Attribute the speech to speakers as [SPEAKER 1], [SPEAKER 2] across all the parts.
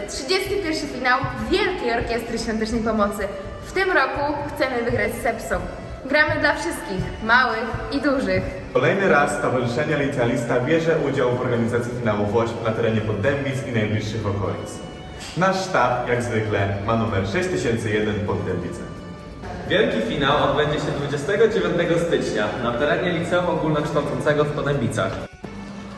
[SPEAKER 1] 31 finał Wielkiej Orkiestry Świątecznej Pomocy. W tym roku chcemy wygrać z Sepsą. Gramy dla wszystkich, małych i dużych.
[SPEAKER 2] Kolejny raz Stowarzyszenie Licealista bierze udział w organizacji finału WOŚP na terenie Poddębic i najbliższych okolic. Nasz sztab, jak zwykle, ma numer 6001 Poddębicem.
[SPEAKER 3] Wielki finał odbędzie się 29 stycznia na terenie Liceum Ogólnokształcącego w Podębicach.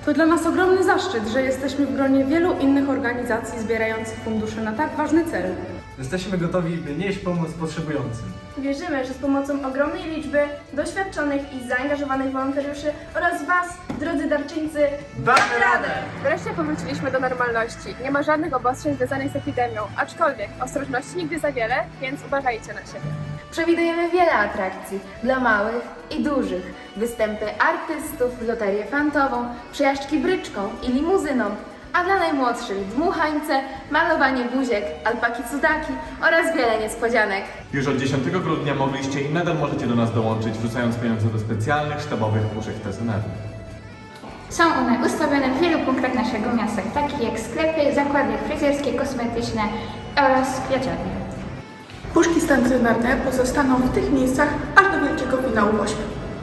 [SPEAKER 4] To dla nas ogromny zaszczyt, że jesteśmy w gronie wielu innych organizacji zbierających fundusze na tak ważny cel.
[SPEAKER 5] Jesteśmy gotowi, by nieść pomoc potrzebującym.
[SPEAKER 6] Wierzymy, że z pomocą ogromnej liczby doświadczonych i zaangażowanych wolontariuszy oraz Was, drodzy darczyńcy, damy radę!
[SPEAKER 7] Wreszcie powróciliśmy do normalności. Nie ma żadnych obostrzeń związanych z epidemią, aczkolwiek ostrożności nigdy za wiele, więc uważajcie na siebie.
[SPEAKER 1] Przewidujemy wiele atrakcji dla małych i dużych. Występy artystów, loterię fantową, przejażdżki bryczką i limuzyną, a dla najmłodszych dmuchańce, malowanie buziek, alpaki cudaki oraz wiele niespodzianek.
[SPEAKER 2] Już od 10 grudnia mogliście i nadal możecie do nas dołączyć, wrzucając pieniądze do specjalnych sztabowych puszek stacjonarnych.
[SPEAKER 8] Są one ustawione w wielu punktach naszego miasta, takich jak sklepy, zakłady fryzjerskie, kosmetyczne oraz kwiaciarnie.
[SPEAKER 4] Puszki stacjonarne pozostaną w tych miejscach aż do wielkiego finału WOŚP.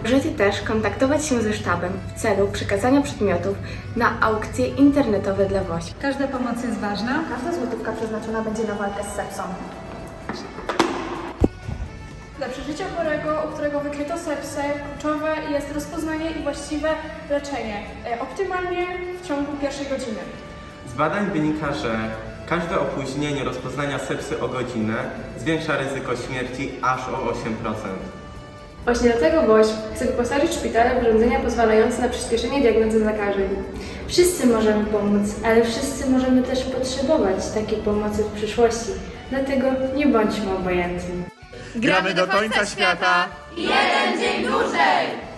[SPEAKER 9] Możecie też kontaktować się ze sztabem w celu przekazania przedmiotów na aukcje internetowe dla WOŚP.
[SPEAKER 4] Każda pomoc jest ważna.
[SPEAKER 1] Każda złotówka przeznaczona będzie na walkę z sepsą.
[SPEAKER 6] Dla przeżycia chorego, u którego wykryto sepsę, kluczowe jest rozpoznanie i właściwe leczenie, e, optymalnie w ciągu pierwszej godziny.
[SPEAKER 10] Z badań wynika, że każde opóźnienie rozpoznania sepsy o godzinę zwiększa ryzyko śmierci aż o 8%.
[SPEAKER 7] Właśnie dlatego WOŚP chce wyposażyć szpitale w urządzenia pozwalające na przyspieszenie diagnozy zakażeń.
[SPEAKER 9] Wszyscy możemy pomóc, ale wszyscy możemy też potrzebować takiej pomocy w przyszłości. Dlatego nie bądźmy obojętni.
[SPEAKER 2] Gramy do końca świata!
[SPEAKER 1] Jeden dzień dłużej!